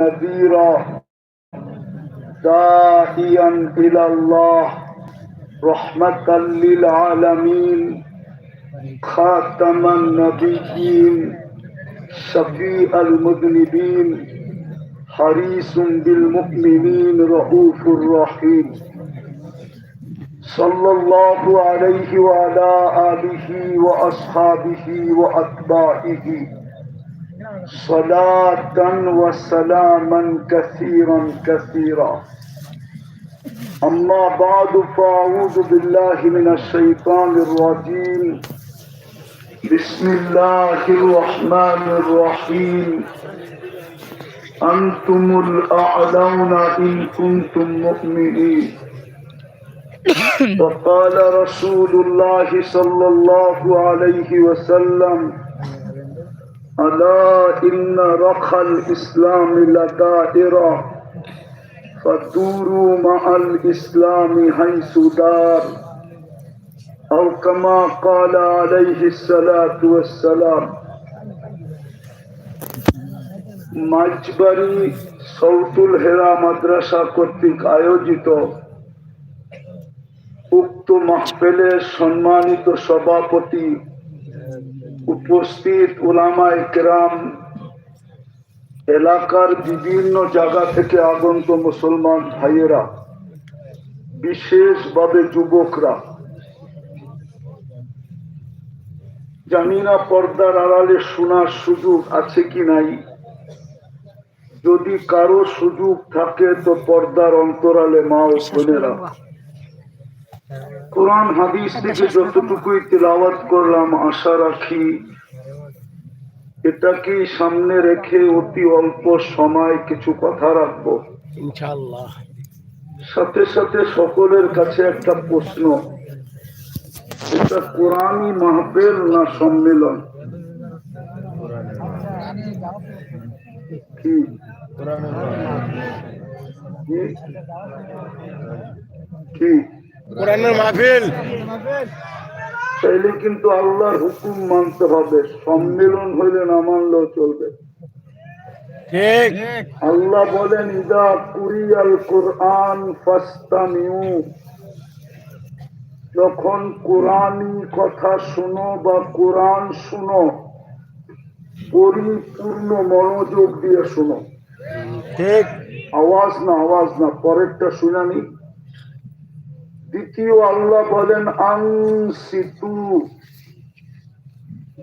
نذيرا. داعيا إلى الله. رحمة للعالمين. خاتم النبيين. شفيع المذنبين. حريص بالمؤمنين. رؤوف رحيم. صلى الله عليه وعلى آله وأصحابه وأتباعه. صلاة وسلاما كثيرا كثيرا. أما بعد فأعوذ بالله من الشيطان الرجيم. بسم الله الرحمن الرحيم. أنتم الأعلون إن كنتم مؤمنين. وقال رسول الله صلى الله عليه وسلم ألا إن رخى الإسلام لدائرة فدوروا مع الإسلام حيث دار أو كما قال عليه الصلاة والسلام মাঝবাড়ি সৌতুল হেরা মাদ্রাসা কর্তৃক আয়োজিত উক্ত মাহফেলের সম্মানিত সভাপতি উপস্থিত ওলামায় কেরাম এলাকার বিভিন্ন জায়গা থেকে আগন্ত মুসলমান ভাইয়েরা, বিশেষভাবে যুবকরা জানিনা পর্দার আড়ালে শোনার সুযোগ আছে কি নাই? যদি কারও সুযোগ থাকে, তো পর্দার অন্তরালে মা ও বোনেরা কোরআন হাদিস থেকে যতটুকুই তেলাওয়াত করলাম আশা রাখি এটাকে সামনে রেখে অতি অল্প সময় কিছু কথা রাখব। ইনশাআল্লাহ। সাথে সাথে সকলের কাছে একটা প্রশ্ন এটা কোরআনই মাহফিল না সম্মেলন? কি? কি? কোরআনের মাহফিল। তাইলে কিন্তু আল্লাহর হুকুম মানতে হবে। সম্মেলন হইলে না মানলেও চলবে। ঠিক। আল্লাহ বলেন ইদা কুরিয়াল কোরআন ফাস্তামিউ। যখন কোরআনই কথা শুনো বা কোরআন শুনো পরিপূর্ণ মনোযোগ দিয়ে শুনো। ঠিক। আওয়াজ না আওয়াজ না পরেরটা শুনানি। দ্বিতীয় আল্লাহ বলেন আংসিতু।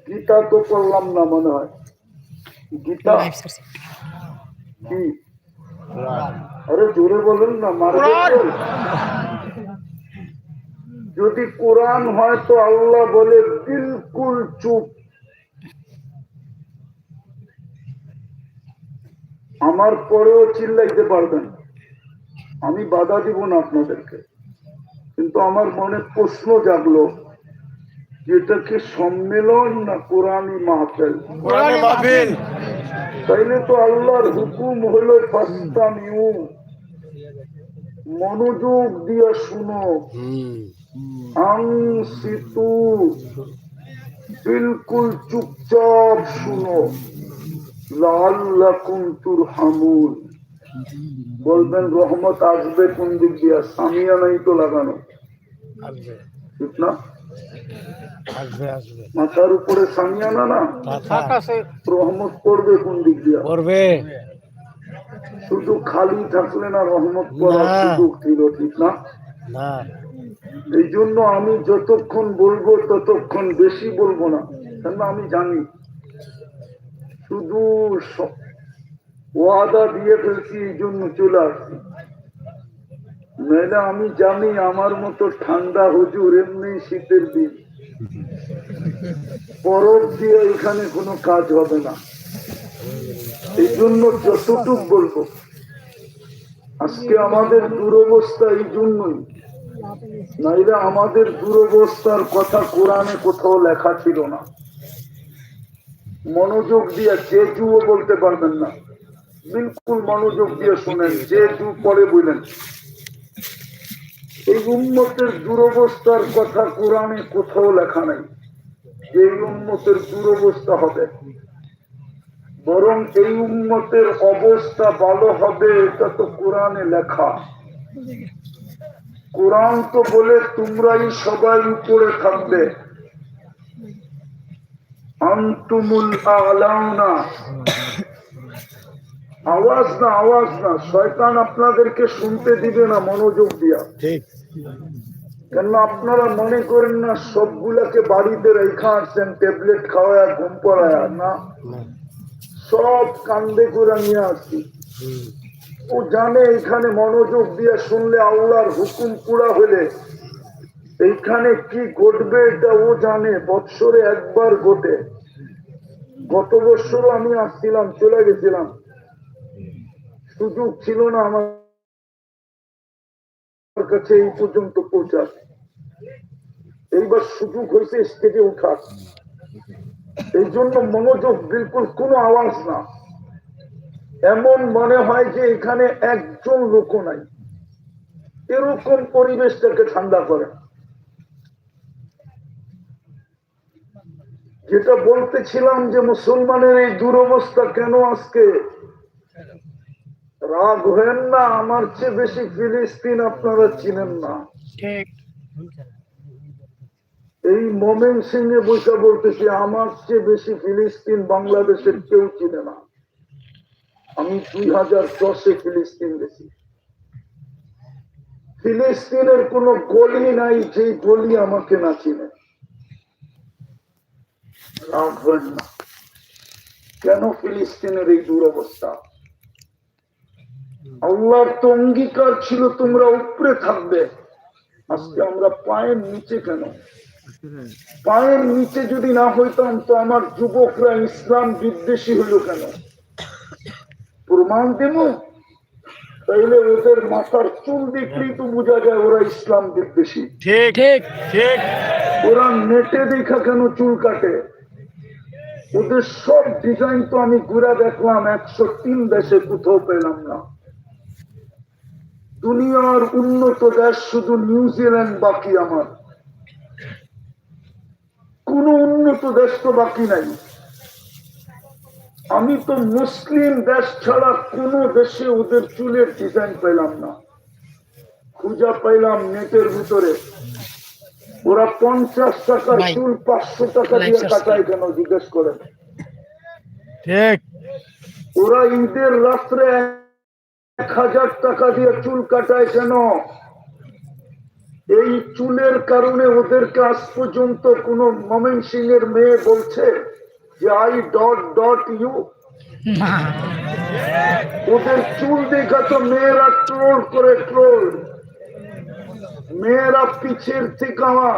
গীতা তো করলাম না মনে হয়। গীতা কি? আরে জোরে বলেন না মারবে যদি কোরআন হয় তো আল্লাহ বলে বিলকুল চুপ। আমার পরেও চিল্লাইতে পারবেন আমি বাধা দিব না আপনাদেরকে। কিন্তু আমার মনে প্রশ্ন জাগলো যে এটা কি সম্মেলন না কোরআনই মাহফেল? মাহফিল। তাইলে তো আল্লাহর হুকুম হলো ফাস্তামিউ মনোযোগ দিয়ে শুনো। আংসিতু বিলকুল চুপচাপ শুনো। লাল্লাকুম তুরহামুন। বলবেন রহমত আসবে কোন দিক দিয়া? সামিয়া নাই তো লাগানো। ঠিক না? আসবে আসবে। মাথার উপরে সামিয়ানা না? রহমত পড়বে কোন দিক দিয়া? করবে। শুধু খালি থাকলে না রহমত পড়ার না। সুযোগ ছিল ঠিক না? না। এই জন্য আমি যতক্ষণ বলব ততক্ষণ বেশি বলব না। কেন আমি জানি। শুধু ওয়াদা দিয়ে ফেলছি, এই জন্য চলে আসছি। নাহলে আমি জানি আমার মতো ঠান্ডা হুজুর এমনি শীতের দিন। বরফ দিয়ে এখানে কোনো কাজ হবে না। এই জন্য যতটুক বলব, আজকে আমাদের দুরবস্থা এই জন্যই। নাইলে আমাদের দুরবস্থার কথা কোরআনে কোথাও লেখা ছিল না। মনোযোগ দিয়ে যে বলতে পারবেন না। বিলকুল মনোযোগ দিয়ে শুনেন, যে জু পরে বললেন। এই উন্মতের দুরবস্থার কথা কোরআনে কোথাও লেখা নাই। যে উন্মতের দুরবস্থা হবে, বরং এই উন্মতের অবস্থা ভালো হবে, এটা তো কোরআনে লেখা। কোরআন তো বলে তোমরাই সবাই উপরে থাকবে। আন্তুমুল আলাউনা। আওয়াজ না আওয়াজ না শয়তান আপনাদেরকে শুনতে দিবে না মনোযোগ দিয়া। ঠিক। কেন আপনারা মনে করেন না সবগুলাকে বাড়িতে রেখা আসছেন ট্যাবলেট খাওয়ায় ঘুম পড়ায় না। সব কান্দে করে নিয়ে আসছি ও জানে এখানে মনোযোগ দিয়ে শুনলে আল্লাহর হুকুম পুরা হলে এইখানে কি ঘটবে এটা ও জানে বৎসরে একবার ঘটে। গত বৎসরও আমি আসছিলাম চলে গেছিলাম। সুযোগ ছিল না আমার কাছে এই পর্যন্ত পৌঁছার এইবার সুযোগ হয়েছে স্টেজে উঠার এই জন্য মনোযোগ বিলকুল কোনো আওয়াজ না। এমন মনে হয় যে এখানে একজন লোক নাই। এরকম পরিবেশটাকে ঠান্ডা করে। যেটা বলতেছিলাম যে মুসলমানের এই দুরবস্থা কেন আজকে রাগ হেন না আমার চেয়ে বেশি ফিলিস্তিন আপনারা চিনেন না। ঠিক। এই মোমেন সিং এ বসে বলতেছি আমার চেয়ে বেশি ফিলিস্তিন বাংলাদেশের কেউ চিনে না। আমি দুই হাজার দশে ফিলিস্তিন গেছি। ফিলিস্তিনের কোন গলি নাই যে গলি আমাকে না চিনে। রাগ হবেন না। কেন ফিলিস্তিনের এই দুরবস্থা? আল্লাহর তো অঙ্গীকার ছিল তোমরা উপরে থাকবে। আজকে আমরা পায়ের নিচে কেন? পায়ের নিচে যদি না হইতাম তো আমার যুবকরা ইসলাম বিদ্বেষী হইল কেন? প্রমাণ দেব? তাইলে ওদের মাথার চুল দেখলেই তো বোঝা যায় ওরা ইসলাম বিদ্বেষী। ঠিক। ঠিক। ঠিক। ওরা নেটে দেখা কেন চুল কাটে? ওদের সব ডিজাইন তো আমি ঘুরে দেখলাম একশো তিন দেশে কোথাও পেলাম না। দুনিয়ার উন্নত দেশ শুধু নিউজিল্যান্ড বাকি আমার। কোন উন্নত দেশ তো বাকি নাই। আমি তো মুসলিম দেশ ছাড়া কোন দেশে ওদের চুলের ডিজাইন পেলাম না। খুঁজা পাইলাম নেটের ভিতরে। ওরা পঞ্চাশ টাকার চুল পাঁচশো টাকা দিয়ে. কাটায় কেন জিজ্ঞেস করেন? ঠিক। ওরা ঈদের রাত্রে এক হাজার টাকা দিয়ে চুল কাটায় কেন? এই চুলের কারণে ওদেরকে আজ পর্যন্ত কোন মমেন সিং এর মেয়ে বলছে যে আই ডট ডট ইউ ওদের চুল দেখা তো মেয়েরা ট্রোল করে ট্রোল মেয়েরা পিছের থেকে আমার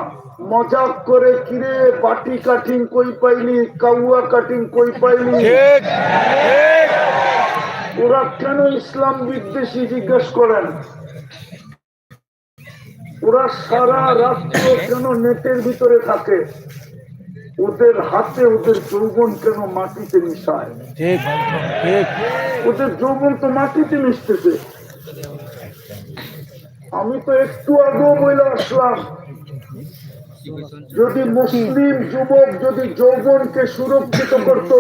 মজাক করে কিরে বাটি কাটিং কই পাইলি? কাউয়া কাটিং কই পাইলি? ঠিক ঠিক। ওরা কেন ইসলাম বিদ্বেষী জিজ্ঞেস করেন? ওরা সারা রাত্র কেন নেটের ভিতরে থাকে? ওদের হাতে ওদের যৌবন কেন মাটিতে মিশায়? ওদের যৌবন তো মাটিতে মিশতেছে। আমি তো একটু আগেও বলে আসলাম যদি মুসলিম যুবক যদি যৌবনকে সুরক্ষিত করত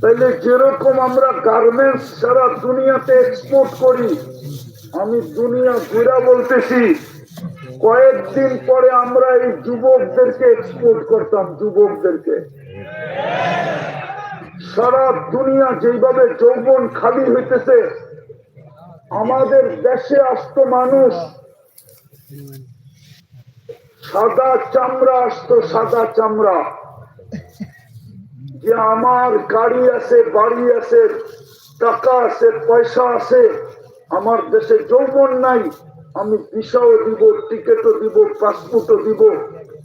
তাহলে যেরকম আমরা গার্মেন্টস সারা দুনিয়াতে এক্সপোর্ট করি, আমি দুনিয়া ঘুরা বলতেছি, কয়েকদিন পরে আমরা এই যুবকদেরকে এক্সপোর্ট করতাম, যুবকদেরকে। সারা দুনিয়া যেভাবে যৌবন খালি হইতেছে, আমাদের দেশে আসতো মানুষ, সাদা চামড়া আসতো সাদা চামড়া। যে আমার গাড়ি আছে বাড়ি আছে টাকা আছে পয়সা আছে আমার দেশে যৌবন নাই আমি ভিসাও দিব টিকেটও দিব পাসপোর্টও দিব।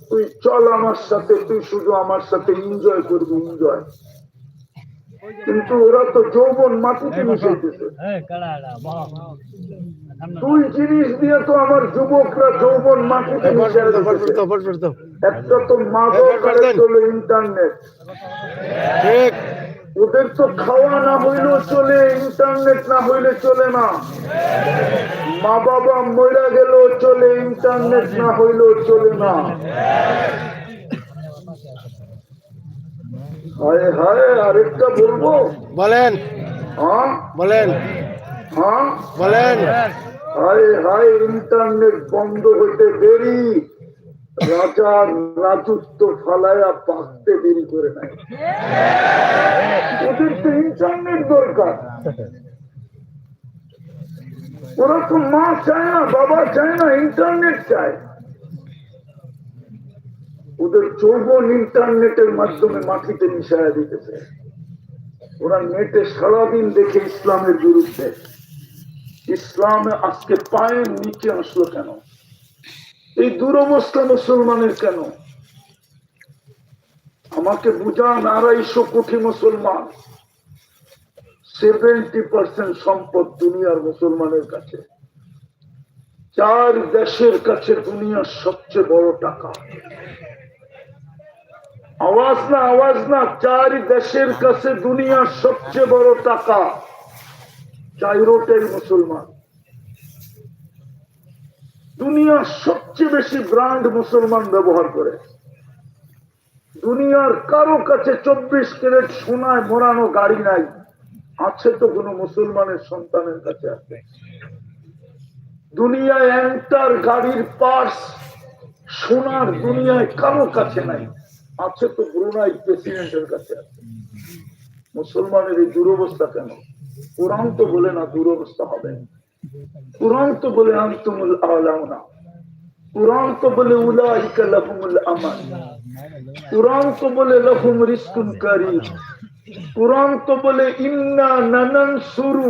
তুই চল আমার সাথে তুই শুধু আমার সাথে এনজয় করবি এনজয় কিন্তু ওরা তো যৌবন মাটিতে মিশাইতেছে। দুই জিনিস দিয়ে তো আমার যুবকরা যৌবন মাটিতে মিশাই দিতেছে। তারপর পড়তো একটা তো মাদক আর একটা হলো ইন্টারনেট। ঠিক। ওদের তো খাওয়া না হইলেও চলে ইন্টারনেট না হইলে চলে না। মা বাবা মরা গেলেও চলে ইন্টারনেট না হইলেও চলে না। হায় হায় আরেকটা বলব? বলেন। হ্যাঁ? বলেন। হ্যাঁ? বলেন। হায় হায় ইন্টারনেট বন্ধ হইতে দেরি। রাজার রাজত্ব ফালায়া পাকতে দেরি করে নাই। ওদের তো ইন্টারনেট দরকার। ওরা তো মা চায় না, বাবা চায় না, ইন্টারনেট চায়। ওদের যৌবন ইন্টারনেটের মাধ্যমে মাটিতে মিশাইয়া দিতেছে। ওরা নেটে সারাদিন দেখে ইসলামের বিরুদ্ধে। ইসলামে আজকে পায়ের নিচে আসলো কেন? এই দুরবস্থা মুসলমানের কেন? আমাকে বুঝান আড়াইশো কোটি মুসলমান। সেভেন্টি পার্সেন্ট সম্পদ দুনিয়ার মুসলমানের কাছে। চার দেশের কাছে দুনিয়ার সবচেয়ে বড় টাকা। আওয়াজ না আওয়াজ না, চার দেশের কাছে দুনিয়ার সবচেয়ে বড় টাকা। চাইরোটের মুসলমান। দুনিয়ার সবচেয়ে বেশি ব্র্যান্ড মুসলমান ব্যবহার করে। দুনিয়ার কারও কাছে চব্বিশ ক্যারেট সোনায় মোড়ানো গাড়ি নাই, আছে তো কোনো মুসলমানের সন্তানের কাছে আছে। দুনিয়ায় এন্টার গাড়ির পার্স সোনার দুনিয়ায় কারও কাছে নাই, আছে তো ব্রুনাই প্রেসিডেন্টের কাছে আছে। মুসলমানের এই দুরবস্থা কেন? কোরআন তো বলে না দুরবস্থা হবে কোরআন তো বলে আন্তমুল কোরআন তো বলে উলাইকা লাহুমুল আমান কোরআন তো বলে লাহুম কারীম কোরআন তো বলে ইন্না নানান সুরু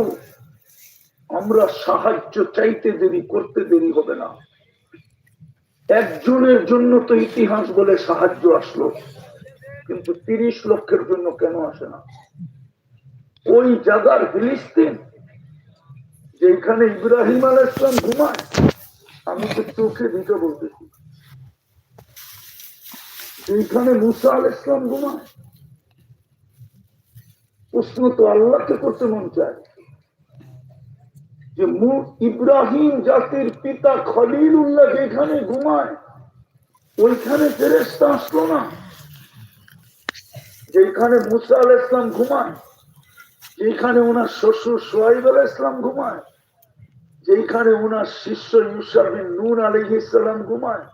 আমরা সাহায্য চাইতে দেরি করতে দেরি হবে না একজনের জন্য তো ইতিহাস বলে সাহায্য আসলো কিন্তু তিরিশ লক্ষের জন্য কেন আসে না ওই জায়গার ফিলিস্তিন যেখানে ইব্রাহিম আল ইসলাম ঘুমায়, আমি তো চোখে দিতে বলতেছি। যেখানে মুসা আল ইসলাম ঘুমায়, প্রশ্ন তো আল্লাহকে করতে মন চায়। যে ইব্রাহিম জাতির পিতা খলিল উল্লাহ যেখানে ঘুমায়, ওইখানে ফেরেস্তা আসলো না? যেখানে মুসা আল ইসলাম ঘুমায়, যেখানে ওনার শ্বশুর সোহাইব আল ইসলাম ঘুমায় যেখানে ওনার শিষ্য ইউসাবিন নুন আলী ইসলাম ঘুমায়।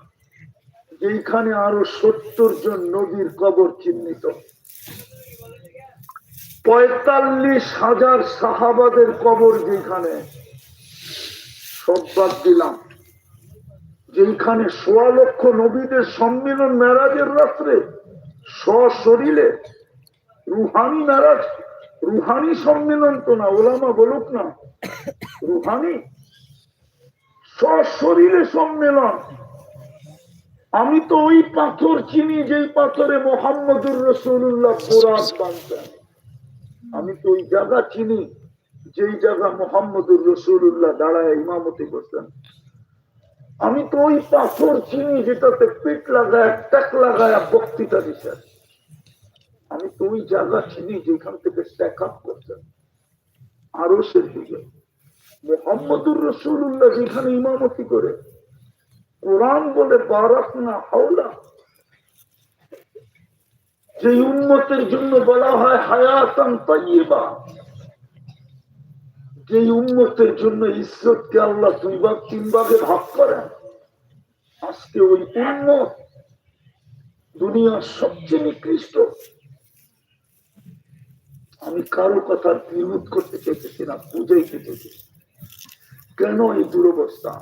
যেখানে আরও সত্তর জন নবীর কবর চিহ্নিত। পঁয়তাল্লিশ হাজার সাহাবাদের কবর যেখানে সব বাদ দিলাম। যেখানে সোয়া লক্ষ নবীদের সম্মিলন মেরাজের রাত্রে সশরীরে রুহানি মেরাজ, রুহানি সম্মেলন তো না, ওলামা বলুক না। রুহানি সশরীরে সম্মেলন। আমি তো ওই পাথর চিনি যেই পাথরে মোহাম্মদুর রসুল্লাহ কোরআন বানতেন আমি তো ওই জায়গা চিনি যেই জায়গা মোহাম্মদুর রসুল্লাহ দাঁড়ায় ইমামতি করতেন আমি তো ওই পাথর চিনি যেটাতে পিঠ লাগায় ট্যাক লাগায় বক্তৃতা দিচ্ছেন। আমি তো ওই জায়গা চিনি যেখান থেকে স্ট্যাক আপ করতেন আরও সে দিকে মোহাম্মদুর রসুল্লাহ যেখানে ইমামতি করে। কোরআন বলে, বারাক না হাওলা। যে উন্মতের জন্য বলা হয় হায়াতান তাইয়িবা। যে উন্মতের জন্য ইজ্জতকে আল্লাহ দুই ভাগ, তিন ভাগে ভাগ করেন। আজকে ওই উন্মত দুনিয়ার সবচেয়ে নিকৃষ্ট। আমি কারও কথার বিরোধ করতে চাইতেছি না, বুঝাইতে চাইতেছি কেন এই দুরবস্থা?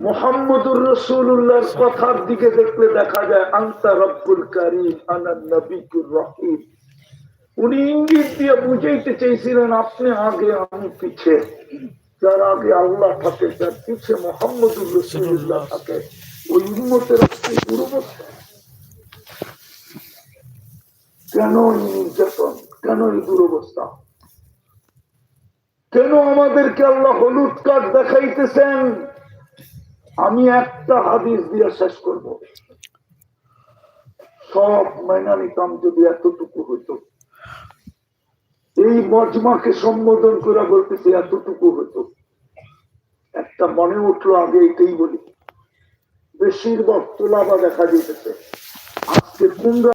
মোহাম্মদুর রসুল্লাহর কথার দিকে দেখলে দেখা যায়, আন্তা রব্বুল কারিম আনান নবিকুর রহিম। উনি ইঙ্গিত দিয়ে বুঝাইতে চেয়েছিলেন, আপনি আগে আমি পিছে। যার আগে আল্লাহ থাকে, যার পিছে মোহাম্মদুর রসুল্লাহ থাকে। ওই উন্মতের আজকে দুরবস্থা। কেন এই নির্যাতন? কেন এই দুরবস্থা? কেন আমাদেরকে আল্লাহ হলুদ কার্ড দেখাইতেছেন? আমি একটা হাদিস দিয়ে শেষ করব। সব মাইনা নিতাম যদি এতটুকু হইতো। এই মজমাকে সম্বোধন করে বলতেছে, এতটুকু হতো একটা মনে উঠল, আগে এটাই বলি। বেশিরভাগ তোলাবা দেখা যেতেছে আজকে কোন